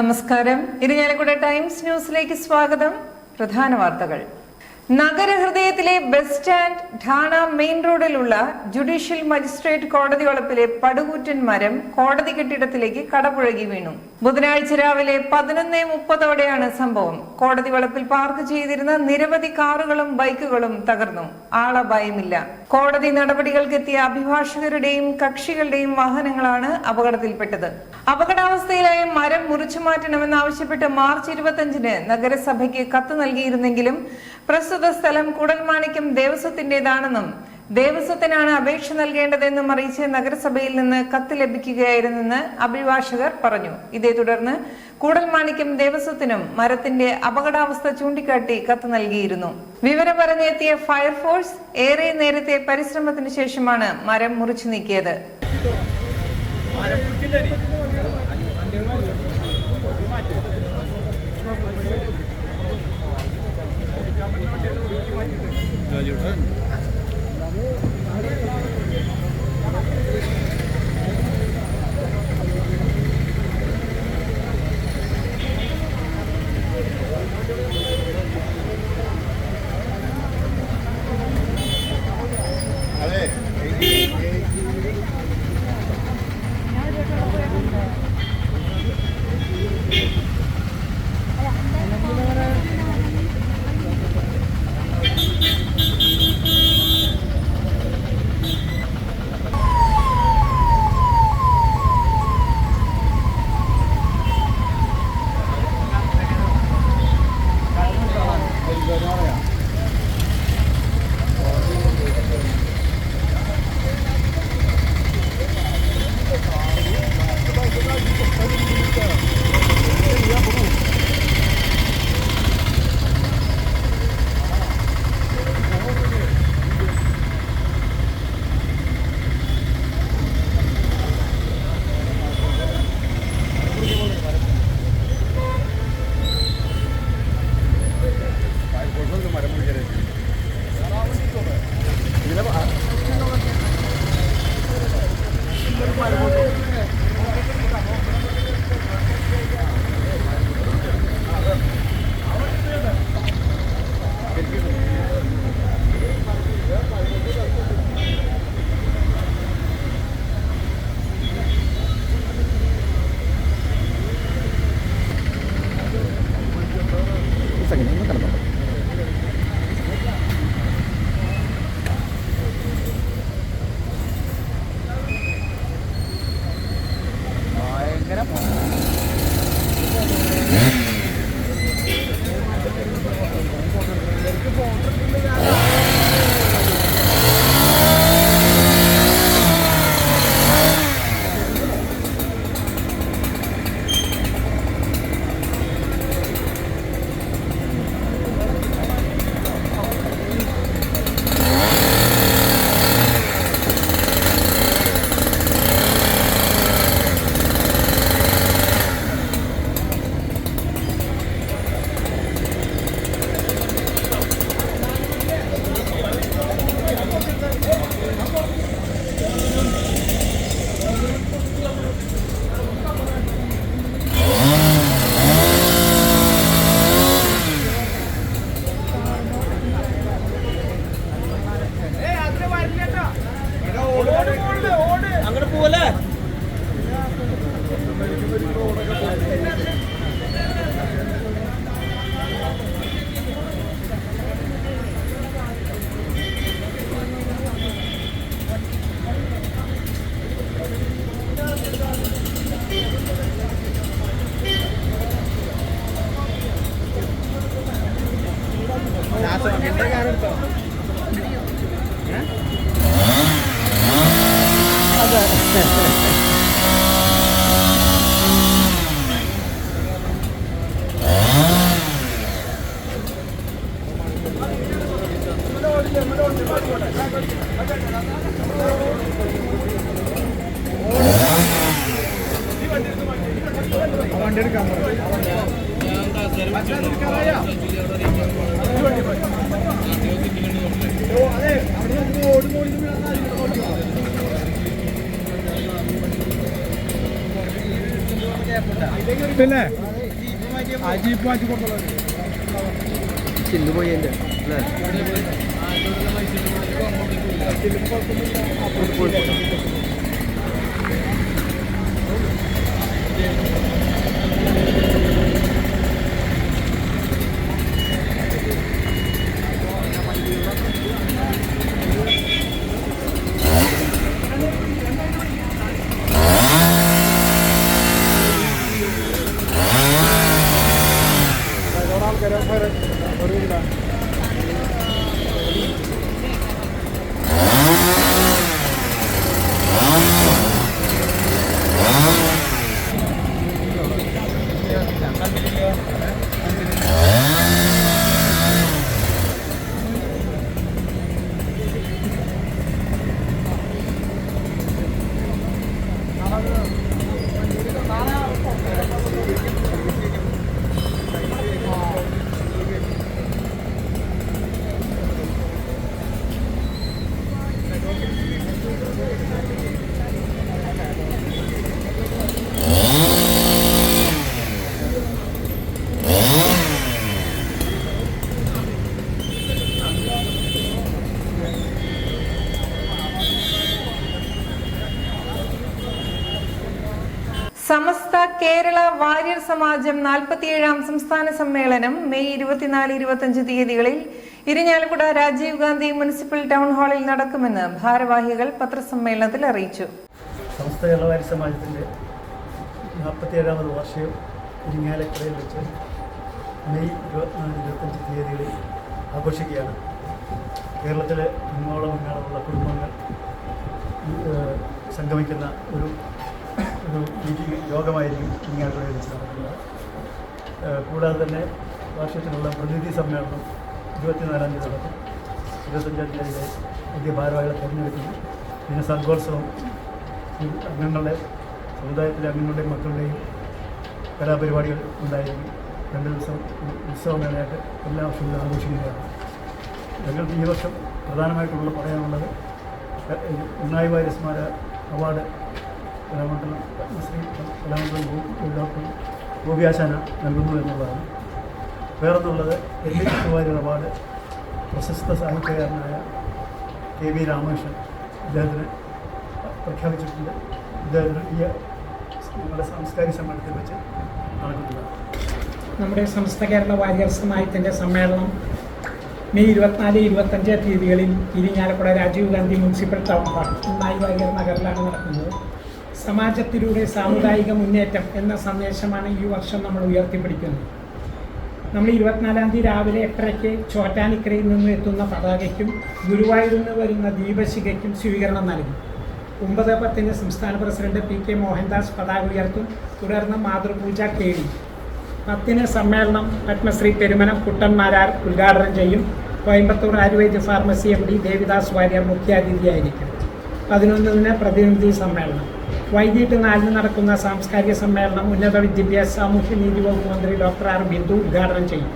നമസ്കാരം. ഇരിഞ്ഞാലക്കുട ടൈംസ് ന്യൂസിലേക്ക് സ്വാഗതം. പ്രധാന വാർത്തകൾ. നഗരഹൃദയത്തിലെ ബസ് സ്റ്റാൻഡ് ഠാണ മെയിൻ റോഡിലുള്ള ജുഡീഷ്യൽ മജിസ്ട്രേറ്റ് കോടതി വളപ്പിലെ പടുകൂറ്റൻ മരം കോടതി കെട്ടിടത്തിലേക്ക് കടപുഴകി വീണു. ബുധനാഴ്ച രാവിലെ പതിനൊന്ന് മുപ്പതോടെയാണ് സംഭവം. കോടതി വളപ്പിൽ പാർക്ക് ചെയ്തിരുന്ന നിരവധി കാറുകളും ബൈക്കുകളും തകർന്നു. ആളപായമില്ല. കോടതി നടപടികൾക്കെത്തിയ അഭിഭാഷകരുടെയും കക്ഷികളുടെയും വാഹനങ്ങളാണ് അപകടത്തിൽപ്പെട്ടത്. അപകടാവസ്ഥയിലായ മരം മുറിച്ചു മാറ്റണമെന്നാവശ്യപ്പെട്ട് മാർച്ച് ഇരുപത്തിയഞ്ചിന് നഗരസഭയ്ക്ക് കത്ത് നൽകിയിരുന്നെങ്കിലും പ്രസ്തുത സ്ഥലം കൂടൽമാണിക്യം ദേവസ്വത്തിന്റേതാണെന്നും ദേവസ്വത്തിനാണ് അപേക്ഷ നൽകേണ്ടതെന്നും അറിയിച്ച് നഗരസഭയിൽ നിന്ന് കത്ത് ലഭിക്കുകയായിരുന്നെന്ന് അഭിഭാഷകർ പറഞ്ഞു. ഇതേ തുടർന്ന് കൂടൽമാണിക്കും ദേവസ്വത്തിനും മരത്തിന്റെ അപകടാവസ്ഥ ചൂണ്ടിക്കാട്ടി കത്ത് നൽകിയിരുന്നു. വിവരം പറഞ്ഞെത്തിയ ഫയർഫോഴ്സ് ഏറെ നേരത്തെ പരിശ്രമത്തിന് ശേഷമാണ് മരം മുറിച്ചു നീക്കിയത്. Hayır, hayır. ജീപ്പ് മാറ്റി കൊടുത്തോളാം ചില്ല് പോയി എന്റെ അല്ലേ കേരള വാര്യർ സമാജം നാൽപ്പത്തിയേഴാം സംസ്ഥാന സമ്മേളനം മെയ് ഇരുപത്തിനാല് ഇരുപത്തിയഞ്ച് തീയതികളിൽ ഇരിഞ്ഞാലക്കുട രാജീവ് ഗാന്ധി മുനിസിപ്പൽ ടൗൺ ഹാളിൽ നടക്കുമെന്ന് ഭാരവാഹികൾ പത്രസമ്മേളനത്തിൽ അറിയിച്ചു. സംസ്ഥ കേരള വാര്യ സമാജത്തിന്റെ നാൽപ്പത്തിയേഴാമത് വാർഷികം ഇരിഞ്ഞാലക്കുടയിൽ വെച്ച് മെയ് ഇരുപത്തിനാല് ഇരുപത്തഞ്ച് തീയതികളിൽ ആഘോഷിക്കുകയാണ്. കേരളത്തിലെ മുന്നോളം മുന്നോളമുള്ള കുടുംബങ്ങൾ സംഗമിക്കുന്ന ഒരു ഒരു മീറ്റിംഗ് യോഗമായിരിക്കും ഇങ്ങനെ നടക്കുന്നത് കൂടാതെ തന്നെ വർഷത്തിനുള്ള പ്രതിനിധി സമ്മേളനം ഇരുപത്തിനാലാം തീയതി നടക്കും. ഇരുപത്തഞ്ചാം തീയതിയിലെ പുതിയ ഭാരവാഹികളെ തിരഞ്ഞെടുക്കുന്നു. പിന്നെ സർഗോത്സവം അംഗങ്ങളുടെ സമുദായത്തിലെ അംഗങ്ങളുടെയും മക്കളുടെയും കലാപരിപാടികൾ ഉണ്ടായിരുന്നു രണ്ട് ദിവസം ഉത്സവമേളയായിട്ട് എല്ലാ വർഷവും ആഘോഷിക്കുകയാണ്. ഞങ്ങൾക്ക് ഈ വർഷം പ്രധാനമായിട്ടുള്ള പറയാനുള്ളത് ഉണ്ണായി വാര്യ സ്മാരക അവാർഡ് കലാമണ്ഡലം ശ്രീ കലാമണ്ഡലം ഡോക്ടർ ഗോപിയാശാന നൽകുന്നു എന്നുള്ളതാണ്. വേറൊന്നുള്ളത് ഡി കുമാരി അവാർഡ് പ്രശസ്ത സാഹിത്യകാരനായ കെ വി രാമകൃഷ്ണൻ ഇദ്ദേഹത്തിന് പ്രഖ്യാപിച്ചിട്ടുണ്ട്. ഇദ്ദേഹത്തിന് ഈ നമ്മുടെ സാംസ്കാരിക സമ്മേളനത്തിൽ വെച്ച് നടക്കുന്നതാണ് നമ്മുടെ സമസ്ത കേരള വാര്യർ സമാജത്തിന്റെ സമ്മേളനം മെയ് ഇരുപത്തിനാല് ഇരുപത്തഞ്ച് തീയതികളിൽ Irinjalakuda Rajiv Gandhi municipal town hall Unnayi Variyar നഗറിലാണ് നടക്കുന്നത്. സമാജത്തിലൂടെ സാമുദായിക മുന്നേറ്റം എന്ന സന്ദേശമാണ് ഈ വർഷം നമ്മൾ ഉയർത്തിപ്പിടിക്കുന്നത്. നമ്മൾ ഇരുപത്തിനാലാം തീയതി രാവിലെ എട്ടരയ്ക്ക് ചോറ്റാനിക്കരയിൽ നിന്ന് എത്തുന്ന പതാകയ്ക്കും ഗുരുവായൂരിൽ നിന്ന് വരുന്ന ദീപശിഖയ്ക്കും സ്വീകരണം നൽകും. ഒമ്പത് പത്തിന് സംസ്ഥാന പ്രസിഡന്റ് പി കെ മോഹൻദാസ് പതാക ഉയർത്തും. തുടർന്ന് മാതൃപൂജ കേടി പത്തിന് സമ്മേളനം പത്മശ്രീ പെരുമനം കുട്ടന്മാരാർ ഉദ്ഘാടനം ചെയ്യും. Coimbatore Ayurveda pharmacy M D Devidas Variyar മുഖ്യാതിഥിയായിരിക്കും. പതിനൊന്നിന് പ്രതിനിധി സമ്മേളനം. വൈകിട്ട് നാലിന് നടക്കുന്ന സാംസ്കാരിക സമ്മേളനം ഉന്നത വിദ്യാഭ്യാസ സാമൂഹ്യനീതി വകുപ്പ് മന്ത്രി ഡോക്ടർ ആർ ബിന്ദു ഉദ്ഘാടനം ചെയ്യും.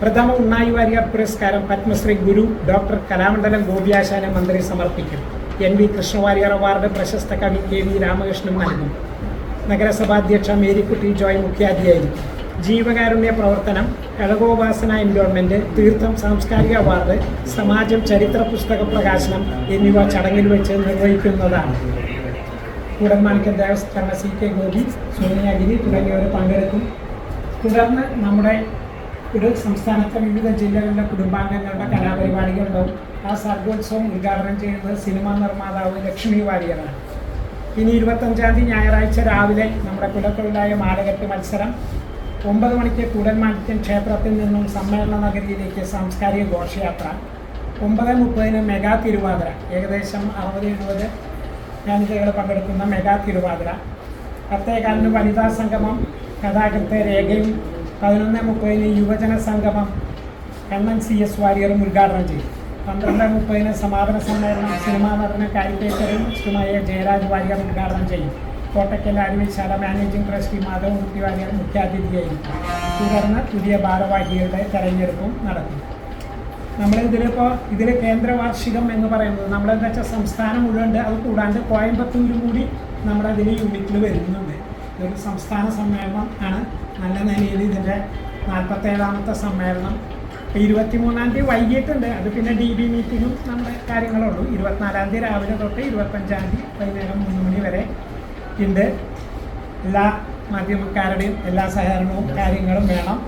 പ്രഥമ ഉണ്ണായി വാര്യർ പുരസ്കാരം പത്മശ്രീ ഗുരു ഡോക്ടർ കലാമണ്ഡലം ഗോപിയാശാന മന്ത്രി സമർപ്പിക്കും. എൻ വി കൃഷ്ണവാര്യർ അവാർഡ് പ്രശസ്ത കവി കെ വി രാമകൃഷ്ണൻ നൽകും. നഗരസഭാധ്യക്ഷ മേരിക്കുട്ടി ജോയ് മുഖ്യാതിഥിയായിരിക്കും. ജീവകാരുണ്യ പ്രവർത്തനം എളകോപാസന എൻവയോൺമെന്റ് തീർത്ഥം സാംസ്കാരിക അവാർഡ് സമാജം ചരിത്ര പുസ്തക പ്രകാശനം എന്നിവ ചടങ്ങിൽ വെച്ച് നിർവഹിക്കുന്നതാണ്. കൂടന്മാണിക്കം ദേവസ്ഥാന സി കെ ഗോപി സോണിയാഗിരി തുടങ്ങിയവർ പങ്കെടുക്കും. തുടർന്ന് നമ്മുടെ ഒരു സംസ്ഥാനത്തെ വിവിധ ജില്ലകളിലെ കുടുംബാംഗങ്ങളുടെ കലാപരിപാടികളുണ്ടാവും ആ സർഗോത്സവം ഉദ്ഘാടനം ചെയ്യുന്നത് സിനിമാ നിർമ്മാതാവ് ലക്ഷ്മി വാര്യറാണ് ഇനി ഇരുപത്തഞ്ചാം തീയതി ഞായറാഴ്ച രാവിലെ നമ്മുടെ കുലത്തൊഴിലായ മാലകെട്ട് മത്സരം. ഒമ്പത് മണിക്ക് കൂടൽമാണിക്യം ക്ഷേത്രത്തിൽ നിന്നും സമ്മേളന നഗരിയിലേക്ക് സാംസ്കാരിക ഘോഷയാത്ര. ഒമ്പത് മുപ്പതിന് മെഗാ തിരുവാതിര. ഏകദേശം അറുപത് എഴുപത് വനിതകൾ പങ്കെടുക്കുന്ന മെഗാ തിരുവാതിര. പത്തേകാലിന് വനിതാ സംഗമം കഥാകൃത്ത് രേഖയും പതിനൊന്ന് മുപ്പതിന് യുവജന സംഗമം കണ്ണൻ സി എസ് വാര്യറും ഉദ്ഘാടനം ചെയ്യും. പന്ത്രണ്ട് മുപ്പതിന് സമാപന സമ്മേളനം സിനിമാ നടന ശ്രീമായ ജയരാജ് വാര്യർ ഉദ്ഘാടനം ചെയ്യും. Kottakkal അരുവിശാല managing trustee Madhav Kutty Warrier മുഖ്യാതിഥിയായിരിക്കും. തുടർന്ന് പുതിയ ഭാരവാഹികളുടെ തെരഞ്ഞെടുപ്പും നടക്കും. നമ്മളിതിലിപ്പോൾ ഇതിൽ കേന്ദ്ര വാർഷികം എന്ന് പറയുന്നത് നമ്മളെന്താ വെച്ചാൽ സംസ്ഥാനം മുഴുവൻ അത് കൂടാണ്ട് കോയമ്പത്തൂർ കൂടി നമ്മുടെ അതിൽ യൂണിറ്റിൽ വരുന്നുണ്ട്. ഇതൊരു സംസ്ഥാന സമ്മേളനം ആണ്. നല്ല നിലയിൽ ഇതിന്റെ നാൽപ്പത്തേഴാമത്തെ സമ്മേളനം. ഇരുപത്തിമൂന്നാം തീയതി വൈകിട്ടുണ്ട് അത് പിന്നെ ഡി ബി മീറ്റിങ്ങും നമ്മുടെ കാര്യങ്ങളുള്ളൂ. ഇരുപത്തിനാലാം തീയതി രാവിലെ തൊട്ട് ഇരുപത്തഞ്ചാം തീയതി വൈകുന്നേരം മൂന്ന് മണി വരെ ഉണ്ട്. എല്ലാ മാധ്യമക്കാരുടെയും എല്ലാ സഹകരണവും കാര്യങ്ങളും വേണം.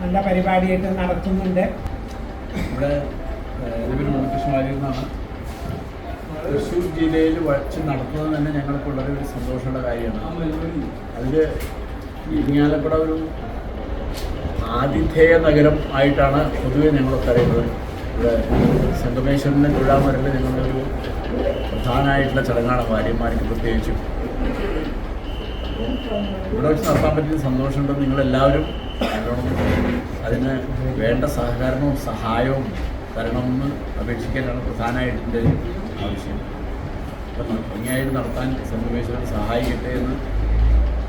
നല്ല പരിപാടിയായിട്ട് നടത്തുന്നുണ്ട്. ഇവിടെ ഇവർ മുഖകൃഷ്ണമാരിൽ നിന്നാണ്. തൃശ്ശൂർ ജില്ലയിൽ വച്ച് നടത്തുന്നത് തന്നെ ഞങ്ങൾക്ക് വളരെ ഒരു സന്തോഷമുള്ള കാര്യമാണ്. അതിൽ ഇരിങ്ങാലക്കുട ഒരു ആതിഥേയ നഗരം ആയിട്ടാണ് പൊതുവെ ഞങ്ങൾ അറിയുന്നത് ഇവിടെ സംഗമേശ്വരന്റെ തൊഴാമരൽ ഞങ്ങളുടെ ഒരു പ്രധാനമായിട്ടുള്ള ചടങ്ങാണ് ഭാര്യമാർക്ക് പ്രത്യേകിച്ചും. ഇവിടെ വെച്ച് നടത്താൻ പറ്റിയ സന്തോഷമുണ്ട് നിങ്ങളെല്ലാവരും അതിന് വേണ്ട സഹകരണവും സഹായവും തരണമെന്ന് അപേക്ഷിക്കാനാണ് പ്രധാനമായിട്ട് എന്റെ ആവശ്യം. അപ്പം ഭംഗിയായിട്ട് നടത്താൻ സംഗമേശ്വരൻ സഹായിക്കട്ടെ എന്ന്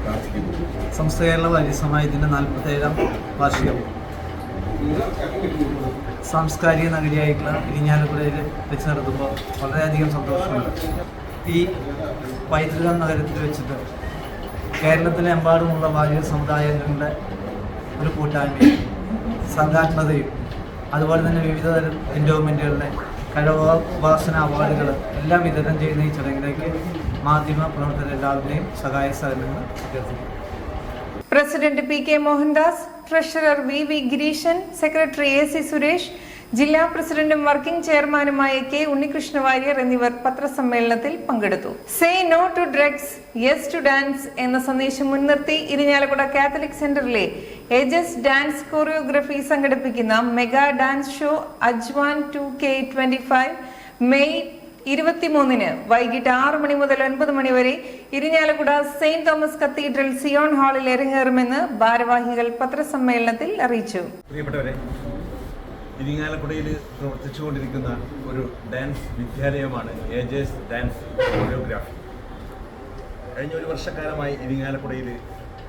പ്രാർത്ഥിക്കുന്നു. സംസ്ഥ കേരള വാര്യസമാജത്തിന്റെ നാൽപ്പത്തേഴാം വാർഷികം. സാംസ്കാരിക നഗരിയായിട്ടുള്ള ഇരിഞ്ഞാലക്കുടയിൽ വെച്ച് നടത്തുമ്പോൾ വളരെയധികം സന്തോഷമുണ്ട്. ഈ പൈതൃക നഗരത്തിൽ വെച്ചിട്ട് കേരളത്തിലെ എമ്പാടുമുള്ള വാര്യർ സമുദായങ്ങളുടെ ഒരു കൂട്ടായ്മയും സംഘാത്മകതയും അതുപോലെ തന്നെ വിവിധ തരം എൻഡോമെന്റുകളുടെ കരവാസന അവാർഡുകൾ എല്ലാം വിതരണം ചെയ്യുന്ന ഈ ചടങ്ങിലേക്ക് മാധ്യമ പ്രവർത്തകർ എല്ലാവരുടെയും സഹായ സഹകരണങ്ങൾ അഭ്യർത്ഥിക്കുന്നു. President P K Mohandas treasurer V V Gireesan secretary A C Suresh ജില്ലാ പ്രസിഡന്റും വർക്കിംഗ് ചെയർമാനുമായ കെ ഉണ്ണികൃഷ്ണ വാര്യർ എന്നിവർ പത്രസമ്മേളനത്തിൽ പങ്കെടുത്തു. Say no to drugs yes to dance എന്ന സന്ദേശം മുൻനിർത്തി ഇരിഞ്ഞാലക്കുട കാത്തലിക് സെന്ററിലെ എജസ് ഡാൻസ് കൊറിയോഗ്രഫി സംഘടിപ്പിക്കുന്ന mega dance show അജ്വാൻ two K twenty five May ഇരുപത്തിമൂന്നിന് വൈകിട്ട് ആറ് മണി മുതൽ ഒൻപത് മണി വരെ Irinjalakuda saint Thomas cathedral Zion ഹാളിൽ ഇറങ്ങേറുമെന്ന് ഭാരവാഹികൾ പത്രസമ്മേളനത്തിൽ അറിയിച്ചു. ഇരിങ്ങാലക്കുടയിൽ പ്രവർത്തിച്ചുകൊണ്ടിരിക്കുന്ന ഒരു ഡാൻസ് വിദ്യാലയമാണ് ഏജേഴ്സ് ഡാൻസ് കൊറിയോഗ്രാഫി കഴിഞ്ഞ ഒരു വർഷക്കാലമായി ഇരിങ്ങാലക്കുടയിൽ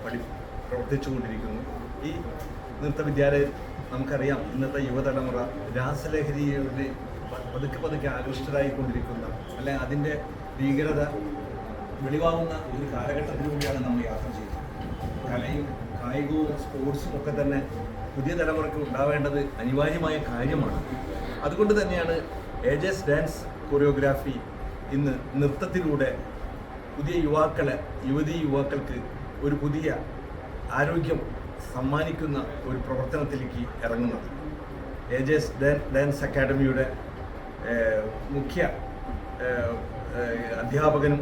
പഠി പ്രവർത്തിച്ചുകൊണ്ടിരിക്കുന്നു. ഈ നൃത്ത വിദ്യാലയം നമുക്കറിയാം ഇന്നത്തെ യുവതലമുറ രാസലഹരിയുടെ പതുക്കെ പതുക്കെ ആകൃഷ്ടരായിക്കൊണ്ടിരിക്കുന്ന അല്ലെ അതിന്റെ ഭീകരത വെളിവാകുന്ന ഒരു കാലഘട്ടത്തിലൂടെയാണ് നമ്മൾ യാത്ര ചെയ്യുന്നത്. കലയും കായികവും സ്പോർട്സും ഒക്കെ തന്നെ പുതിയ തലമുറയ്ക്ക് ഉണ്ടാവേണ്ടത് അനിവാര്യമായ കാര്യമാണ്. അതുകൊണ്ട് തന്നെയാണ് ഏജസ് ഡാൻസ് കൊറിയോഗ്രാഫി ഇന്ന് നൃത്തത്തിലൂടെ പുതിയ യുവാക്കളെ യുവതി യുവാക്കൾക്ക് ഒരു പുതിയ ആരോഗ്യം സമ്മാനിക്കുന്ന ഒരു പ്രവർത്തനത്തിലേക്ക് ഇറങ്ങുന്നത്. ഏജസ് ഡാൻസ് അക്കാഡമിയുടെ മുഖ്യ അധ്യാപകനും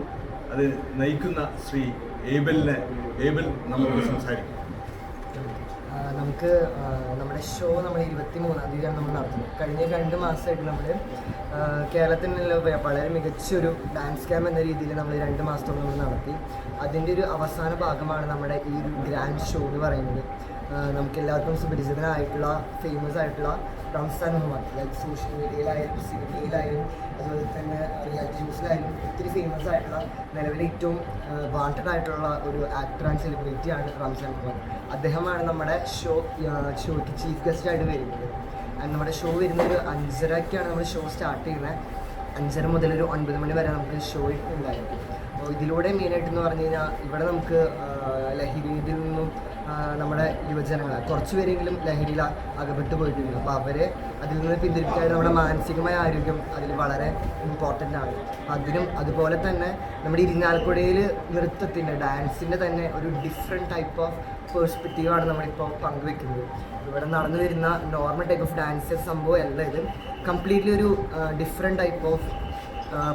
അത് നയിക്കുന്ന ശ്രീ ഏബലിനെ ഏബൽ നമുക്ക് സംസാരിക്കും. നമുക്ക് നമ്മുടെ ഷോ നമ്മൾ ഇരുപത്തി മൂന്നാം തീയതിയാണ് നമ്മൾ നടത്തുന്നത്. കഴിഞ്ഞ രണ്ട് മാസമായിട്ട് നമ്മൾ കേരളത്തിനുള്ള വളരെ മികച്ചൊരു ഡാൻസ് ക്യാമ്പ് എന്ന രീതിയിൽ നമ്മൾ രണ്ട് മാസത്തോളം നമ്മൾ നടത്തി. അതിന്റെ ഒരു അവസാന ഭാഗമാണ് നമ്മുടെ ഈ ഒരു ഗ്രാൻഡ് ഷോ എന്ന് പറയുന്നത്. നമുക്കെല്ലാവർക്കും സുപരിചിതനായിട്ടുള്ള ഫേമസ് ആയിട്ടുള്ള റംസാൻ അതായത് സോഷ്യൽ മീഡിയയിലായാലും സിനിമയിലായാലും അതുപോലെ തന്നെ റിയാലിറ്റി ഷോസിലായാലും ഒത്തിരി ഫേമസ് ആയിട്ടുള്ള നിലവിലെ ഏറ്റവും വാണ്ടഡ് ആയിട്ടുള്ള ഒരു ആക്ടർ ആൻഡ് സെലിബ്രിറ്റിയാണ് റംസാൻ മുഹമ്മദ് അദ്ദേഹമാണ് നമ്മുടെ ഷോ ഷോയ്ക്ക് ചീഫ് ഗസ്റ്റ് ആയിട്ട് വരുന്നത്. ആൻഡ് നമ്മുടെ ഷോ വരുന്നത് അഞ്ചരയ്ക്കാണ് നമ്മൾ ഷോ സ്റ്റാർട്ട് ചെയ്യുന്നത്. അഞ്ചര മുതൽ ഒരു ഒൻപത് മണി വരെ നമുക്ക് ഷോ ഉണ്ടായിരിക്കും. അപ്പോൾ ഇതിലൂടെ മെയിനായിട്ട് എന്ന് പറഞ്ഞു കഴിഞ്ഞാൽ ഇവിടെ നമുക്ക് ലഹരി ലഹരിയിൽ നമ്മുടെ യുവജനങ്ങളെ. കുറച്ച് പേരെങ്കിലും ലഹരിയിൽ അകപ്പെട്ടു പോയിട്ടുണ്ട്. അപ്പോൾ അവരെ അതിൽ നിന്ന് പിന്തിരിക്കാൻ നമ്മുടെ മാനസികമായ ആരോഗ്യം അതിൽ വളരെ ഇമ്പോർട്ടന്റ് ആണ്. അതിനും അതുപോലെ തന്നെ നമ്മുടെ ഇരിഞ്ഞാലക്കുടയിൽ നൃത്തത്തിന്റെ ഡാൻസിന്റെ തന്നെ ഒരു ഡിഫറെന്റ് ടൈപ്പ് ഓഫ് പേഴ്സ്പെക്റ്റീവാണ് നമ്മളിപ്പോൾ പങ്കുവെക്കുന്നത്. ഇവിടെ നടന്നു വരുന്ന നോർമൽ ടൈപ്പ് ഓഫ് ഡാൻസ് സംഭവം അല്ല ഇത് കംപ്ലീറ്റ്ലി ഒരു ഡിഫറെന്റ് ടൈപ്പ് ഓഫ്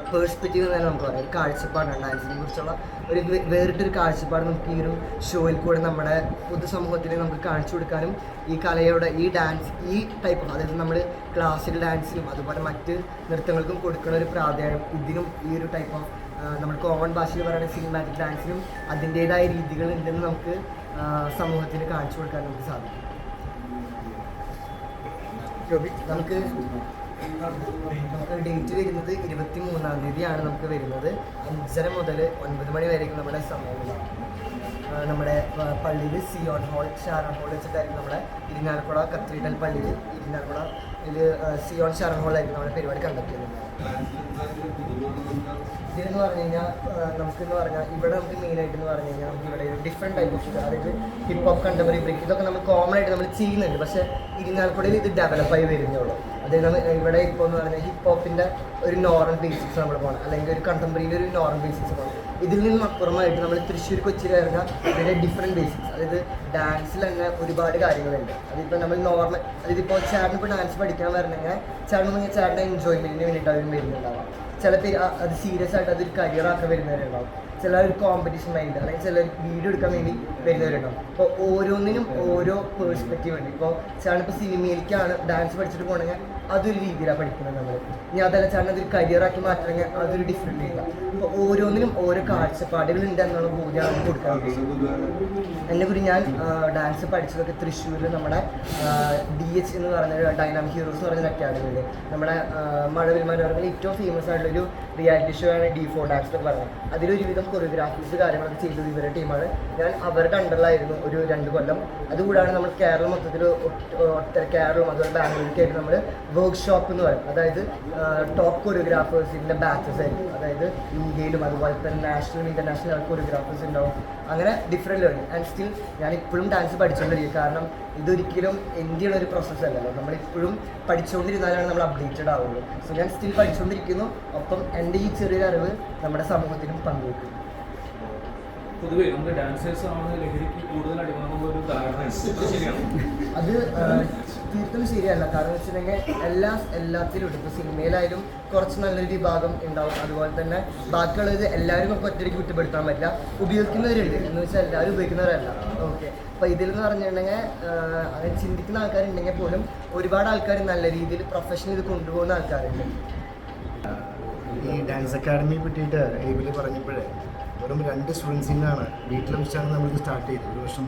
പേഴ്സ്പെക്റ്റീവ് എന്ന് തന്നെ നമുക്ക് പറയാം. ഒരു കാഴ്ചപ്പാടാണ് ഡാൻസിനെ കുറിച്ചുള്ള ഒരു വേറിട്ടൊരു കാഴ്ചപ്പാട് നമുക്ക് ഈ ഒരു ഷോയിൽ കൂടെ നമ്മുടെ പൊതുസമൂഹത്തിന് നമുക്ക് കാണിച്ചു കൊടുക്കാനും ഈ കലയുടെ ഈ ഡാൻസ് ഈ ടൈപ്പ് അതായത് നമ്മൾ ക്ലാസിക്കൽ ഡാൻസിനും അതുപോലെ മറ്റ് നൃത്തങ്ങൾക്കും കൊടുക്കുന്ന ഒരു പ്രാധാന്യം ഇതിനും ഈ ഒരു ടൈപ്പ് ഓഫ് നമ്മൾ കോമൺ ഭാഷയിൽ പറയുന്ന സിനിമാറ്റിക് ഡാൻസിനും അതിന്റേതായ രീതികൾ ഉണ്ടെന്ന് നമുക്ക് സമൂഹത്തിന് കാണിച്ചു കൊടുക്കാൻ നമുക്ക് സാധിക്കും. നമുക്ക് നമുക്ക് ഡേറ്റ് വരുന്നത് ഇരുപത്തി മൂന്നാം തീയതിയാണ് നമുക്ക് വരുന്നത്. അഞ്ചര മുതൽ ഒൻപത് മണി വരെയൊക്കെ നമ്മുടെ സമയം നമ്മുടെ പള്ളിയിൽ സിയോൺ ഹോൾ ഷാരോൺ ഹോൾ വെച്ചിട്ടായിരിക്കും നമ്മുടെ ഇരിങ്ങാലക്കുട കത്തീഡ്രൽ പള്ളിയിൽ ഇരിങ്ങാലക്കുട ഇത് സിയോൺ ഷാരൺ ഹോളായിരിക്കും നമ്മുടെ പരിപാടി കണ്ടക്ട് ചെയ്യുന്നത് ഇതെന്ന് പറഞ്ഞു കഴിഞ്ഞാൽ നമുക്കെന്ന് പറഞ്ഞാൽ ഇവിടെ നമുക്ക് മെയിനായിട്ട് എന്ന് പറഞ്ഞു കഴിഞ്ഞാൽ നമുക്ക് ഇവിടെ ഒരു ഡിഫറെന്റ് ടൈപ്പ് ഓഫ് അതായത് ഹിപ്പ് ഹോപ്പ് കണ്ടംപററി ബ്രേക്ക് ഇതൊക്കെ നമ്മൾ കോമൺ ആയിട്ട് നമ്മൾ ചെയ്യുന്നുണ്ട്. പക്ഷേ ഇരിങ്ങാലക്കുടയിൽ ഇത് ഡെവലപ്പായി വരുന്നേ ഉള്ളൂ. അതായത് ഇവിടെ ഇപ്പോൾ എന്ന് പറഞ്ഞാൽ ഹിപ്പ് ഹോപ്പിന്റെ ഒരു നോർമൽ ബേസിക്സ് നമ്മൾ പോകണം അല്ലെങ്കിൽ ഒരു കണ്ടംപററിയിൽ ഒരു നോർമൽ ബേസിക്സ് പോകണം ഇതിൽ നിന്നും അപ്പുറമായിട്ട് നമ്മൾ തൃശ്ശൂർ കൊച്ചിയിൽ വരുന്ന ഇതിന്റെ ഡിഫറെന്റ് ബേസിക്സ് അതായത് ഡാൻസിൽ തന്നെ ഒരുപാട് കാര്യങ്ങളുണ്ട്. അതിപ്പോൾ നമ്മൾ നോർമൽ അതായത് ഇപ്പോൾ ചേട്ടൻ ഇപ്പോൾ ഡാൻസ് പഠിക്കാൻ വരണമെങ്കിൽ ചേട്ടൻ ചേട്ടന്റെ എൻജോയ്മെന്റിന് വേണ്ടിയിട്ട് അവരും വരുന്നുണ്ടാവാം. ചില പേര് അത് സീരിയസ് ആയിട്ട് അതൊരു കരിയർ കരിയറാക്കാൻ വരുന്നവരുണ്ടാവും. ചില ഒരു കോമ്പറ്റീഷൻ മൈൻഡ് അല്ലെങ്കിൽ ചില വീഡിയോ എടുക്കാൻ വേണ്ടി വരുന്നവരുണ്ടാവും. അപ്പോൾ ഓരോന്നിനും ഓരോ പേഴ്സ്പെക്റ്റീവ് ഉണ്ട്. ഇപ്പോൾ ചേട്ടൻ ഇപ്പോൾ സിനിമയിലേക്കാണ് ഡാൻസ് പഠിച്ചിട്ട് പോകണമെങ്കിൽ അതൊരു രീതിയിലാണ് പഠിക്കുന്നത് നമ്മൾ ഇനി അതല്ല ചേട്ടൻ അതൊരു കരിയറാക്കി മാറ്റണമെങ്കിൽ അതൊരു ഡിഫറെന്റ് ഇല്ല അപ്പോൾ ഓരോന്നിനും ഓരോ കാഴ്ചപ്പാടുകൾ ഉണ്ട് എന്നുള്ള ബോധ്യമാണ് കൊടുക്കാൻ എന്നെ കുറിച്ച് ഞാൻ ഡാൻസ് പഠിച്ചതൊക്കെ തൃശ്ശൂരിൽ നമ്മുടെ ഡി എച്ച് എന്ന് പറഞ്ഞ ഡൈനാമിക് ഹീറോസ് എന്ന് പറഞ്ഞ അക്കാദമിയിൽ നമ്മുടെ മഴവിൽ മനോരമയിൽ ഏറ്റവും ഫേമസ് ആയിട്ടുള്ള ഒരു റിയാലിറ്റി ഷോ ആണ് ഡി ഫോർ ഡാൻസ് എന്ന് പറഞ്ഞത് അതിലൊരുവിധം കൊറിയോഗ്രാഫീസ് കാര്യങ്ങളൊക്കെ ചെയ്തത് ഇവരുടെ ടീമാണ് ഞാൻ അവരുടെ അണ്ടറിലായിരുന്നു ഒരു രണ്ട് കൊല്ലം. അതുകൂടാണ് നമ്മൾ കേരളം മൊത്തത്തിൽ കേരളം അതുപോലെ ബാംഗ്ലൂരിലേക്കായിട്ട് നമ്മൾ വർക്ക്ഷോപ്പ് എന്ന് പറയും. അതായത് ടോപ്പ് കൊറിയോഗ്രാഫേഴ്സിന്റെ ബാച്ചസ് ആയിരിക്കും. അതായത് ഇന്ത്യയിലും അതുപോലെ തന്നെ നാഷണൽ ഇന്റർനാഷണൽ കൊറിയോഗ്രാഫേഴ്സ് ഉണ്ടാവും. അങ്ങനെ ഡിഫറെന്റ് ലേണിംഗ് ആൻഡ് സ്റ്റിൽ ഞാൻ ഇപ്പോഴും ഡാൻസ് പഠിച്ചുകൊണ്ടിരിക്കും കാരണം ഇതൊരിക്കലും എന്തിയുള്ള ഒരു പ്രോസസ്സ് അല്ലല്ലോ നമ്മളിപ്പോഴും പഠിച്ചുകൊണ്ടിരുന്നാലാണ് നമ്മൾ അപ്ഡേറ്റഡ് ആവുള്ളൂ. സോ ഞാൻ സ്റ്റിൽ പഠിച്ചുകൊണ്ടിരിക്കുന്നു ഒപ്പം എന്റെ ഈ ചെറിയൊരു അറിവ് നമ്മുടെ സമൂഹത്തിനും പങ്കുവെക്കും. പൊതുവേ ഡാൻസേഴ്സ് ആണ് ലഹരിക്ക് കൂടുതൽ ഒരു ധാരണ അത് തീർത്തും ശരിയല്ല കാരണം വെച്ചിട്ടുണ്ടെങ്കിൽ എല്ലാ എല്ലാത്തിലും ഉണ്ട്. ഇപ്പോൾ സിനിമയിലായാലും കുറച്ച് നല്ലൊരു വിഭാഗം ഉണ്ടാവും. അതുപോലെ തന്നെ ബാക്കിയുള്ളത് എല്ലാവരും നമുക്ക് ഒറ്റയ്ക്ക് കുറ്റപ്പെടുത്താൻ പറ്റില്ല. ഉപയോഗിക്കുന്നവരുണ്ട്. എന്ന് വെച്ചാൽ എല്ലാവരും ഉപയോഗിക്കുന്നവരല്ല. ഓക്കെ അപ്പോൾ ഇതിൽ എന്ന് പറഞ്ഞിട്ടുണ്ടെങ്കിൽ അങ്ങനെ ചിന്തിക്കുന്ന ആൾക്കാരുണ്ടെങ്കിൽ പോലും ഒരുപാട് ആൾക്കാർ നല്ല രീതിയിൽ പ്രൊഫഷണൽ ഇത് കൊണ്ടുപോകുന്ന ആൾക്കാരുണ്ട്. ഈ ഡാൻസ് അക്കാഡമിയെ പറ്റിയിട്ട് ഏബിൽ പറഞ്ഞപ്പോഴേ വെറും രണ്ട് സ്റ്റുഡൻസിൽ നിന്നാണ് വീട്ടിൽ വെച്ചാണ് നമ്മളിത് സ്റ്റാർട്ട് ചെയ്തത്. ഒരു വർഷം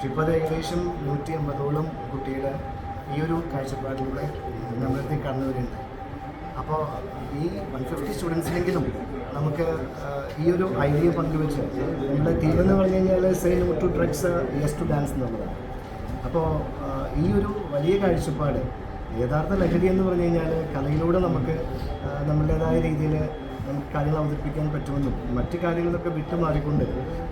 പക്ഷെ ഇപ്പോൾ അത് ഏകദേശം നൂറ്റി അമ്പതോളം കുട്ടിയുടെ ഈ ഒരു കാഴ്ചപ്പാടിലൂടെ നമ്മളടുത്ത് കടന്നുവരുന്നുണ്ട് അപ്പോൾ ഈ വൺ ഫിഫ്റ്റി സ്റ്റുഡൻസിനെങ്കിലും നമുക്ക് ഈ ഒരു ഐഡിയ പങ്കുവെച്ച് നമ്മുടെ തീം എന്ന് പറഞ്ഞു കഴിഞ്ഞാൽ sale to drugs yes to dance എന്നുള്ളതാണ്. അപ്പോൾ ഈ ഒരു വലിയ കാഴ്ചപ്പാട് യഥാർത്ഥ ലഹരി എന്ന് പറഞ്ഞു കഴിഞ്ഞാൽ കലയിലൂടെ നമുക്ക് നമ്മളുടേതായ രീതിയിൽ നമുക്ക് കാര്യങ്ങൾ അവതരിപ്പിക്കാൻ പറ്റുമെന്നും മറ്റു കാര്യങ്ങളൊക്കെ വിട്ടുമാറിക്കൊണ്ട്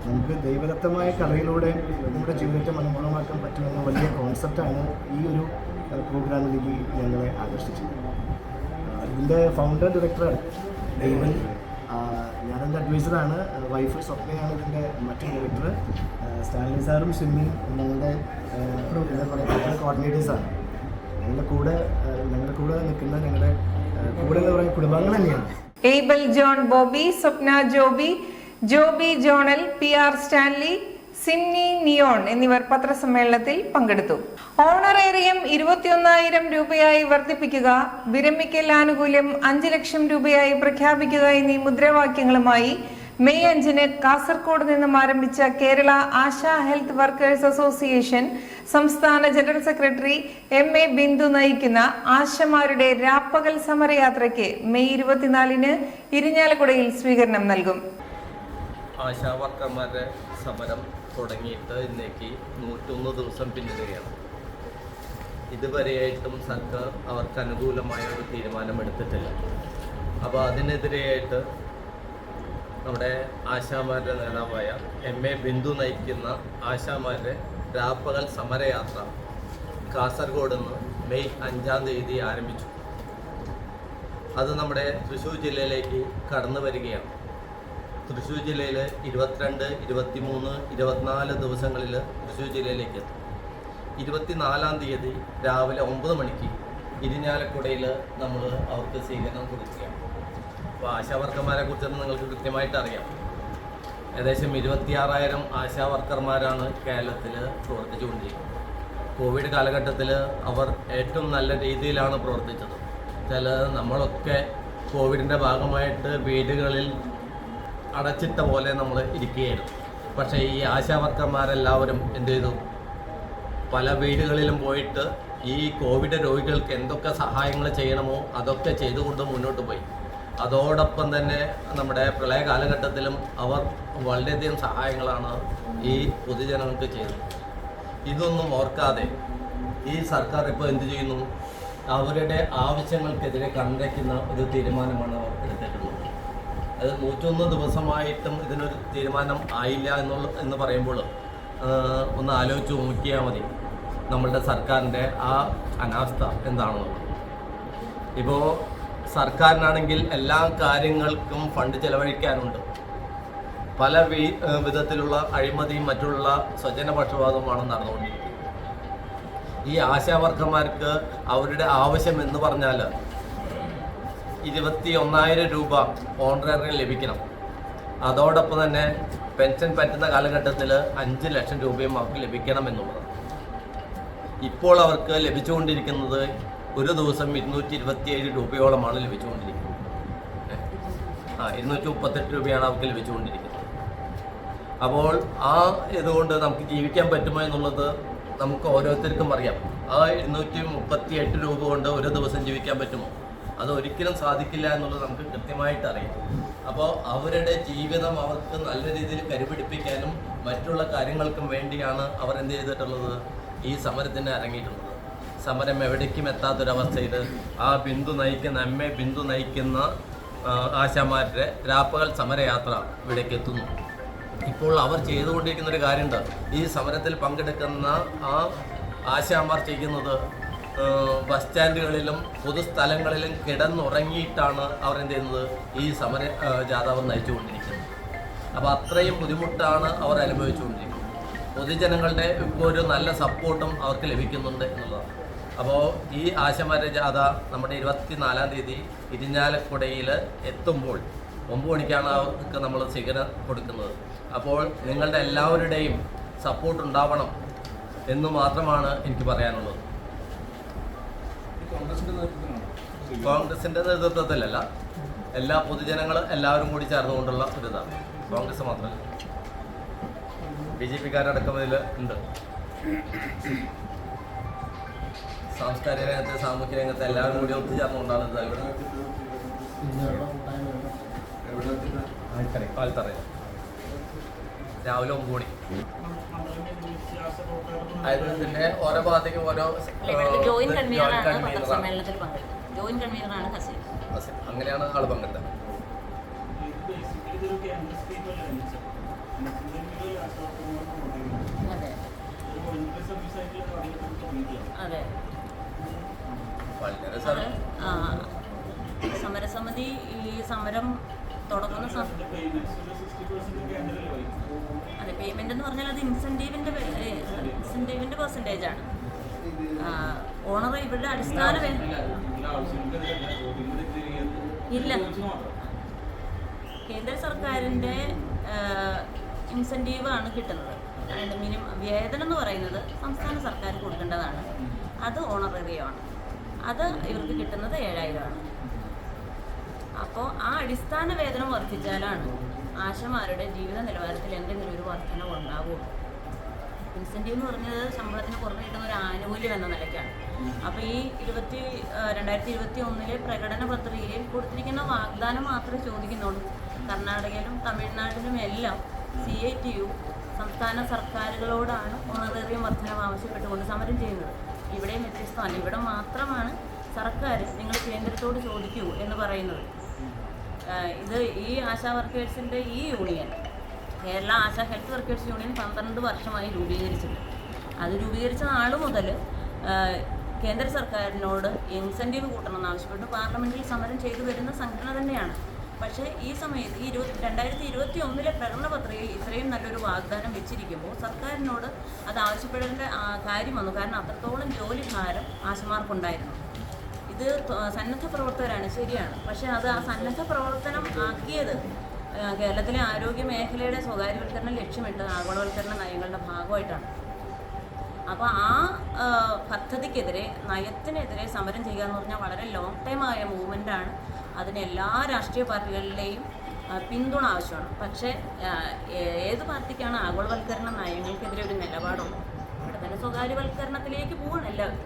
നമുക്ക് ദൈവദത്തമായ കലയിലൂടെ നമ്മുടെ ജീവിതത്തെ മനോഹരമാക്കാൻ പറ്റുമെന്ന വലിയ കോൺസെപ്റ്റാണ് ഈ ഒരു പ്രോഗ്രാമിലേക്ക് ഞങ്ങളെ ആകർഷിച്ചത്. ഇതിന്റെ ഫൗണ്ടർ ഡയറക്ടറാണ് ദൈവൻ ഞാനെന്റെ അഡ്വൈസറാണ് വൈഫ് സ്വപ്നയാണ് ഇതിന്റെ മറ്റു ഡയറക്ടർ സ്റ്റാൻലി സാറും സിമ്മിയും ഞങ്ങളുടെ കോർഡിനേറ്റേഴ്സാണ് ഞങ്ങളുടെ കൂടെ ഞങ്ങളുടെ കൂടെ നിൽക്കുന്ന ഞങ്ങളുടെ കൂടെ എന്ന് പറയുന്ന കുടുംബാംഗങ്ങൾ തന്നെയാണ്. Abel John Bobby Swapna Joby Joby Jonal P R Stanley Sinni Niyon എന്നിവർ പത്രസമ്മേളനത്തിൽ പങ്കെടുത്തു. ഓണറേറിയം ഇരുപത്തിയൊന്നായിരം രൂപയായി വർദ്ധിപ്പിക്കുക വിരമിക്കൽ ആനുകൂല്യം അഞ്ച് ലക്ഷം രൂപയായി പ്രഖ്യാപിക്കുക എന്നീ മുദ്രാവാക്യങ്ങളുമായി മെയ് അഞ്ചിന് കാസർഗോഡ് നിന്നും ആരംഭിച്ച Kerala Asha health workers association സംസ്ഥാന general secretary M A Bindu നയിക്കുന്ന ആശമാരുടെ രാപ്പകൽ സമരയാത്രയ്ക്ക് മെയ് ഇരുപത്തിനാലിന് ഇരിഞ്ഞാലക്കുടയിൽ സ്വീകരണം നൽകും. ആശാ വർക്കർമാരുടെ സമരം തുടങ്ങിയിട്ട് ഇന്നേക്ക് നൂറ്റൊന്ന് ദിവസം പിന്നിടുകയാണ്. ഇതുവരെയായിട്ടും സർക്കാർ അവർക്ക് അനുകൂലമായ ഒരു തീരുമാനമെടുത്തിട്ടില്ല. അപ്പോൾ അതിനെതിരെയായിട്ട് നമ്മുടെ ആശാമാരുടെ നേതാവായ എം എ ബിന്ദു നയിക്കുന്ന ആശാമാരുടെ രാപ്പകൽ സമരയാത്ര കാസർഗോഡ് നിന്ന് മെയ് അഞ്ചാം തീയതി ആരംഭിച്ചു. അത് നമ്മുടെ തൃശ്ശൂർ ജില്ലയിലേക്ക് കടന്നു വരികയാണ്. തൃശ്ശൂർ ജില്ലയിൽ ഇരുപത്തിരണ്ട് ഇരുപത്തിമൂന്ന് ഇരുപത്തിനാല് ദിവസങ്ങളിൽ തൃശ്ശൂർ ജില്ലയിലേക്ക് എത്തും. ഇരുപത്തിനാലാം തീയതി രാവിലെ ഒമ്പത് മണിക്ക് ഇരിഞ്ഞാലക്കുടയിൽ നമ്മൾ അവർക്ക് സ്വീകരണം കൊടുക്കുകയാണ്. അപ്പോൾ കുറിച്ചൊന്നും നിങ്ങൾക്ക് കൃത്യമായിട്ട് അറിയാം. ഏകദേശം ഇരുപത്തിയാറായിരം ആശാ വർക്കർമാരാണ് കേരളത്തിൽ പ്രവർത്തിച്ചുകൊണ്ടിരിക്കുന്നത്. കോവിഡ് കാലഘട്ടത്തിൽ അവർ ഏറ്റവും നല്ല രീതിയിലാണ് പ്രവർത്തിച്ചത്. ചില നമ്മളൊക്കെ കോവിഡിന്റെ ഭാഗമായിട്ട് വീടുകളിൽ അടച്ചിട്ട പോലെ നമ്മൾ ഇരിക്കുകയായിരുന്നു. പക്ഷേ ഈ ആശാ വർക്കർമാരെല്ലാവരും എന്ത് ചെയ്തു? പല വീടുകളിലും പോയിട്ട് ഈ കോവിഡ് രോഗികൾക്ക് എന്തൊക്കെ സഹായങ്ങൾ ചെയ്യണമോ അതൊക്കെ ചെയ്തുകൊണ്ട് മുന്നോട്ട് പോയി. അതോടൊപ്പം തന്നെ നമ്മുടെ പ്രളയ കാലഘട്ടത്തിലും അവർ വളരെയധികം സഹായങ്ങളാണ് ഈ പൊതുജനങ്ങൾക്ക് ചെയ്തത്. ഇതൊന്നും ഓർക്കാതെ ഈ സർക്കാർ ഇപ്പോൾ എന്ത് ചെയ്യുന്നു? അവരുടെ ആവശ്യങ്ങൾക്കെതിരെ കണ്ടയ്ക്കുന്ന ഒരു തീരുമാനമാണ് അവർ എടുത്തിട്ടുള്ളത്. അത് നൂറ്റൊന്ന് ദിവസമായിട്ടും ഇതിനൊരു തീരുമാനം ആയില്ല എന്നുള്ള എന്ന് പറയുമ്പോൾ ഒന്ന് ആലോചിച്ച് നോക്കിയാൽ മതി നമ്മളുടെ സർക്കാരിന്റെ ആ അനാസ്ഥ എന്താണെന്നുള്ളത്. ഇപ്പോൾ സർക്കാരിനാണെങ്കിൽ എല്ലാ കാര്യങ്ങൾക്കും ഫണ്ട് ചെലവഴിക്കാനുണ്ട്. പല വിധത്തിലുള്ള അഴിമതിയും മറ്റുള്ള സ്വജനപക്ഷപാതവുമാണ് നടന്നുകൊണ്ടിരിക്കുന്നത്. ഈ ആശാവർക്കർമാർക്ക് അവരുടെ ആവശ്യം എന്ന് പറഞ്ഞാൽ ഇരുപത്തി ഒന്നായിരം രൂപ ഓണററി ലഭിക്കണം. അതോടൊപ്പം തന്നെ പെൻഷൻ പറ്റുന്ന കാലഘട്ടത്തിൽ അഞ്ച് ലക്ഷം രൂപയും അവർക്ക് ലഭിക്കണം എന്നുള്ളത് ഇപ്പോൾ അവർക്ക് ലഭിച്ചുകൊണ്ടിരിക്കുന്നത് ഒരു ദിവസം ഇരുന്നൂറ്റി ഇരുപത്തിയേഴ് രൂപയോളമാണ് ലഭിച്ചുകൊണ്ടിരിക്കുന്നത്? ആ ഇരുന്നൂറ്റി മുപ്പത്തെട്ട് രൂപയാണ് അവർക്ക് ലഭിച്ചുകൊണ്ടിരിക്കുന്നത്. അപ്പോൾ ആ ഇതുകൊണ്ട് നമുക്ക് ജീവിക്കാൻ പറ്റുമോ എന്നുള്ളത് നമുക്ക് ഓരോരുത്തർക്കും അറിയാം. ആ ഇരുന്നൂറ്റി മുപ്പത്തി എട്ട് രൂപ കൊണ്ട് ഒരു ദിവസം ജീവിക്കാൻ പറ്റുമോ? അത് ഒരിക്കലും സാധിക്കില്ല എന്നുള്ളത് നമുക്ക് കൃത്യമായിട്ട് അറിയാം. അപ്പോൾ അവരുടെ ജീവിതം അവർക്ക് നല്ല രീതിയിൽ കരുപിടിപ്പിക്കാനും മറ്റുള്ള കാര്യങ്ങൾക്കും വേണ്ടിയാണ് അവർ എന്ത് ചെയ്തിട്ടുള്ളത്? ഈ സമരത്തിന് ഇറങ്ങിയിട്ടുള്ളത് സമരം എവിടേക്കും എത്താത്തൊരവസ്ഥയിൽ ആ ബിന്ദു നയിക്കുന്ന എം എ ബിന്ദു നയിക്കുന്ന ആശാമാരുടെ രാപ്പകൽ സമരയാത്ര ഇവിടേക്ക് എത്തുന്നു. ഇപ്പോൾ അവർ ചെയ്തുകൊണ്ടിരിക്കുന്ന ഒരു കാര്യമുണ്ട് ഈ സമരത്തിൽ പങ്കെടുക്കുന്ന ആ ആശാമാർ ചെയ്യുന്നത് ബസ് സ്റ്റാൻഡുകളിലും പൊതുസ്ഥലങ്ങളിലും കിടന്നുറങ്ങിയിട്ടാണ് അവർ എന്ത് ചെയ്യുന്നത്? ഈ സമര ജാഥാവ് നയിച്ചുകൊണ്ടിരിക്കുന്നത്. അപ്പോൾ അത്രയും ബുദ്ധിമുട്ടാണ് അവർ അനുഭവിച്ചുകൊണ്ടിരിക്കുന്നത്. പൊതുജനങ്ങളുടെ ഇപ്പോൾ ഒരു നല്ല സപ്പോർട്ടും അവർക്ക് ലഭിക്കുന്നുണ്ട് എന്നുള്ളതാണ്. അപ്പോൾ ഈ ആശമാരുടെ ജാഥ നമ്മുടെ ഇരുപത്തിനാലാം തീയതി ഇരിഞ്ഞാലക്കുടയിൽ എത്തുമ്പോൾ ഒമ്പത് മണിക്കാണ് അവർക്ക് നമ്മൾ സ്വീകരണം കൊടുക്കുന്നത്. അപ്പോൾ നിങ്ങളുടെ എല്ലാവരുടെയും സപ്പോർട്ട് ഉണ്ടാവണം എന്ന് മാത്രമാണ് എനിക്ക് പറയാനുള്ളത്. കോൺഗ്രസിന്റെ കോൺഗ്രസിന്റെ നേതൃത്വത്തിലല്ല. എല്ലാ പൊതുജനങ്ങളും എല്ലാവരും കൂടി ചേർന്നുകൊണ്ടുള്ള ഒരു ഇതാണ് കോൺഗ്രസ് മാത്രമല്ല. ബി ജെ പിക്കാരടക്കം ഇതിൽ ഉണ്ട്. സാംസ്കാരിക രംഗത്ത് സാമൂഹ്യ രംഗത്ത് എല്ലാവരും കൂടി ഒത്തുചേർന്നുകൊണ്ടാണ് ഇത് ആൽത്തറയിൽ രാവിലെ ഒമ്പത് മണി. അതായത് ഇതിന്റെ ഓരോ ഭാഗത്തേക്കും ഓരോ ജോയിന്റ് കൺവീനറാണ് അങ്ങനെയാണ് ആൾ പങ്കെടുത്തത്. അതെ. സമരസമിതി ഈ സമരം തുടങ്ങുന്ന അതെ പേയ്മെന്റ് എന്ന് പറഞ്ഞാൽ അത് ഇൻസെന്റീവിന്റെ ഇൻസെന്റീവിന്റെ പെർസെന്റേജ് ആണ്. ഓണർ ഇവരുടെ അടിസ്ഥാന ഇല്ല കേന്ദ്ര സർക്കാരിന്റെ ഇൻസെന്റീവാണ് കിട്ടുന്നത്. മിനിമം വേതനം എന്ന് പറയുന്നത് സംസ്ഥാന സർക്കാർ കൊടുക്കേണ്ടതാണ്. അത് ഓണററിയമാണ് അത് ഇവർക്ക് കിട്ടുന്നത് ഏഴായിരമാണ്. അപ്പോൾ ആ അടിസ്ഥാന വേതനം വർദ്ധിച്ചാലാണ് ആശമാരുടെ ജീവിത നിലവാരത്തിൽ എന്തെങ്കിലും ഒരു വർധന ഉണ്ടാകുള്ളൂ ഇൻസെന്റീവ് എന്ന് പറഞ്ഞത് ശമ്പളത്തിന് പുറമെ കിട്ടുന്ന ഒരു ആനുകൂല്യം എന്ന നിലയ്ക്കാണ്. അപ്പോൾ ഈ ഇരുപത്തി രണ്ടായിരത്തി ഇരുപത്തി ഒന്നിലെ പ്രകടന പത്രികയിൽ കൊടുത്തിരിക്കുന്ന വാഗ്ദാനം മാത്രമേ ചോദിക്കുന്നുള്ളൂ. കർണാടകയിലും തമിഴ്നാട്ടിലും എല്ലാം സി ഐ ടി യു സംസ്ഥാന സർക്കാരുകളോടാണ് ഓണറേറിയം വർധനം ആവശ്യപ്പെട്ടുകൊണ്ട് സമരം ചെയ്യുന്നത്. ഇവിടെയും വ്യത്യസ്തമാണ്. ഇവിടെ മാത്രമാണ് സർക്കാർ നിങ്ങൾ കേന്ദ്രത്തോട് ചോദിക്കൂ എന്ന് പറയുന്നത്. ഇത് ഈ ആശാ വർക്കേഴ്സിന്റെ ഈ union Kerala Asha health workers union പന്ത്രണ്ട് വർഷമായി രൂപീകരിച്ചത്. അത് രൂപീകരിച്ച നാൾ മുതൽ കേന്ദ്ര സർക്കാരിനോട് ഇൻസെന്റീവ് കൂട്ടണമെന്ന് ആവശ്യപ്പെട്ട് പാർലമെന്റിൽ സമരം ചെയ്തു വരുന്ന സംഘടന തന്നെയാണ്. പക്ഷേ ഈ സമയത്ത് ഈ ഇരുപത്തി രണ്ടായിരത്തി ഇരുപത്തി ഒന്നിലെ പ്രകടന പത്രികയിൽ ഇത്രയും നല്ലൊരു വാഗ്ദാനം വെച്ചിരിക്കുമ്പോൾ സർക്കാരിനോട് അത് ആവശ്യപ്പെടേണ്ട കാര്യം വന്നു. കാരണം അത്രത്തോളം ജോലി ഭാരം ആശമാർക്കുണ്ടായിരുന്നു. ഇത് സന്നദ്ധ പ്രവർത്തകരാണ്. ശരിയാണ്. പക്ഷേ അത് ആ സന്നദ്ധ പ്രവർത്തനം ആക്കിയത് കേരളത്തിലെ ആരോഗ്യ മേഖലയുടെ സ്വകാര്യവൽക്കരണം ലക്ഷ്യമിട്ട് ആഗോളവൽക്കരണ നയങ്ങളുടെ ഭാഗമായിട്ടാണ്. അപ്പോൾ ആ പദ്ധതിക്കെതിരെ നയത്തിനെതിരെ സമരം ചെയ്യുക എന്ന് പറഞ്ഞാൽ വളരെ ലോങ് ടൈം ആയ മൂവ്മെന്റാണ് അതിന് എല്ലാ രാഷ്ട്രീയ പാർട്ടികളിലെയും പിന്തുണ ആവശ്യമാണ്. പക്ഷേ ഏത് പാർട്ടിക്കാണ് ആഗോളവൽക്കരണ നയങ്ങൾക്കെതിരെ ഒരു നിലപാടുള്ളത് ഇവിടെ തന്നെ സ്വകാര്യവൽക്കരണത്തിലേക്ക് പോവാണ് എല്ലാവരും.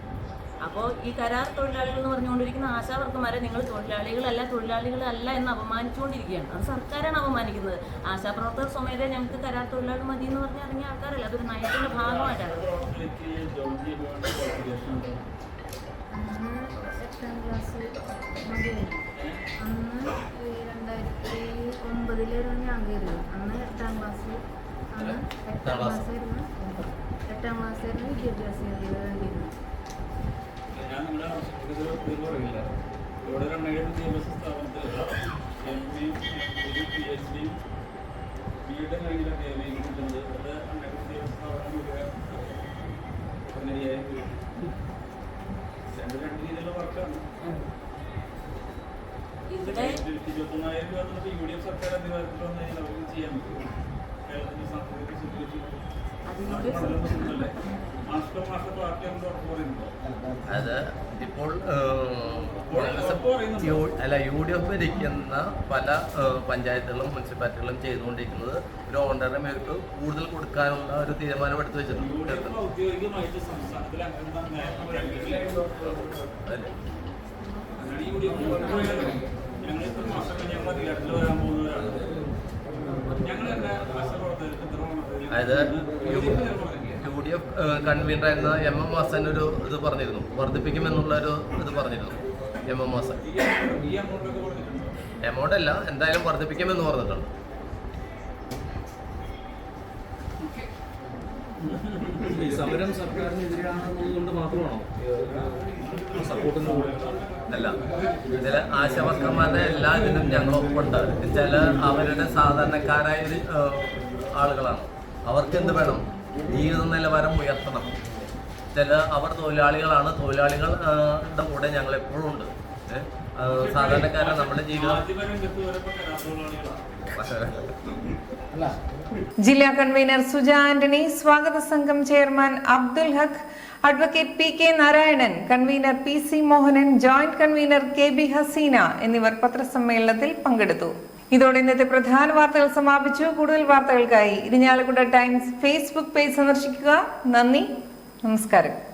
അപ്പോൾ ഈ കരാർ തൊഴിലാളികൾ എന്ന് പറഞ്ഞുകൊണ്ടിരിക്കുന്ന ആശാവർക്കന്മാരെ നിങ്ങൾ തൊഴിലാളികളല്ല തൊഴിലാളികളല്ല എന്ന് അപമാനിച്ചുകൊണ്ടിരിക്കുകയാണ്. അത് സർക്കാരാണ് അപമാനിക്കുന്നത്. ആശാപ്രവർത്തകർ സ്വമേധ ഞങ്ങൾക്ക് കരാർ തൊഴിലാളി മതി എന്ന് പറഞ്ഞ് ഇറങ്ങിയ ആൾക്കാരല്ല. അതൊരു നയത്തിന്റെ ഭാഗമായിട്ടാണ്. അന്ന് എട്ടാം ക്ലാസ് മതിയായിരുന്നു അന്ന് രണ്ടായിരത്തി ഒമ്പതിലായിരുന്നു ഞാൻ കയറിയത്. അന്ന് എട്ടാം ക്ലാസ് അന്ന് എട്ടാം ക്ലാസ്സായിരുന്നു എട്ടാം. ക്ലാസ്സായിരുന്നു വിദ്യാഭ്യാസ യോഗ്യത വേണ്ടിയിരുന്നു. ഇവിടെ ഒരു അണ്ണയുടെ വിദ്യാഭ്യാസ സ്ഥാപനത്തിൽ എം എയും പി എച്ച് ഡിയും ബി എഡ് കഴിഞ്ഞിട്ടൊക്കെ എം കിട്ടുന്നത് അത് അണ്ണയുടെ വിദ്യാഭ്യാസ സ്ഥാപനം മുഴുവൻ പതിനയ്യായിരം രൂപ ഇവിടെ ഇരുപത്തൊന്നായിരം രൂപ എന്നുള്ളത് യു ഡി എഫ് സർക്കാർ അധികാരത്തിൽ വന്നു കഴിഞ്ഞാൽ അവർക്ക് ചെയ്യാൻ പറ്റും. കേരളത്തിന്റെ സാമ്പത്തിക സ്ഥിതി അതിനോട് വെച്ച് മാസ്റ്റർ മാസ്റ്റർ പാർട്ടി നമുക്ക് ഉറപ്പ് പറയുന്നുണ്ടോ? അത് ഇപ്പോൾ അല്ല യു ഡി എഫ് ഭരിക്കുന്ന പല പഞ്ചായത്തുകളും മുനിസിപ്പാലിറ്റികളും ചെയ്തുകൊണ്ടിരിക്കുന്നത് ഒരു ഓണ്ടറിനെ കൂടുതൽ കൊടുക്കാനുള്ള ഒരു തീരുമാനം എടുത്തു വെച്ചിട്ടുണ്ട്. മാസം ഞങ്ങൾ വരാൻ പോകുന്നവരാണ് അതായത് യു ഡി എഫ് കൺവീനർ ആയിരുന്ന എം എം വാസൻ ഒരു ഇത് പറഞ്ഞിരുന്നു. വർദ്ധിപ്പിക്കുമെന്നുള്ള ഒരു ഇത് പറഞ്ഞിരുന്നു. എം എം വാസൻ കൊടുത്തിട്ടുണ്ടോ. എമൗണ്ട് അല്ല എന്തായാലും വർദ്ധിപ്പിക്കുമെന്ന് പറഞ്ഞിട്ടുണ്ട്. ഈ സമരം സർക്കാരിനെതിരാണെന്നത് കൊണ്ട് മാത്രമാണോ സപ്പോർട്ടിന് അല്ല ചില ആശാവർക്കന്മാരുടെ എല്ലാ ഇതിനും ഞങ്ങൾ ഒപ്പുണ്ട് ചില അവരുടെ സാധാരണക്കാരായ ആളുകളാണ്. അവർക്ക് എന്ത് വേണം? ജീവിത നിലവാരം ഉയർത്തണം. ചില അവർ തൊഴിലാളികളാണ്. തൊഴിലാളികളുടെ കൂടെ ഞങ്ങൾ എപ്പോഴും ഉണ്ട് സാധാരണക്കാരെ നമ്മുടെ ജീവിതം ജില്ലാ കൺവീനർ സുജ ആന്റണി സ്വാഗത സംഘം chairman Abdul Haq advocate P K Narayanan convener P C Mohanan joint convener K B Haseena എന്നിവർ പത്രസമ്മേളനത്തിൽ പങ്കെടുത്തു. ഇതോടെ ഇന്നത്തെ പ്രധാന വാർത്തകൾ സമാപിച്ചു. കൂടുതൽ വാർത്തകൾക്കായി ഇരിഞ്ഞാലക്കുട ടൈംസ് ഫേസ്ബുക്ക് പേജ് സന്ദർശിക്കുക. നന്ദി. നമസ്കാരം.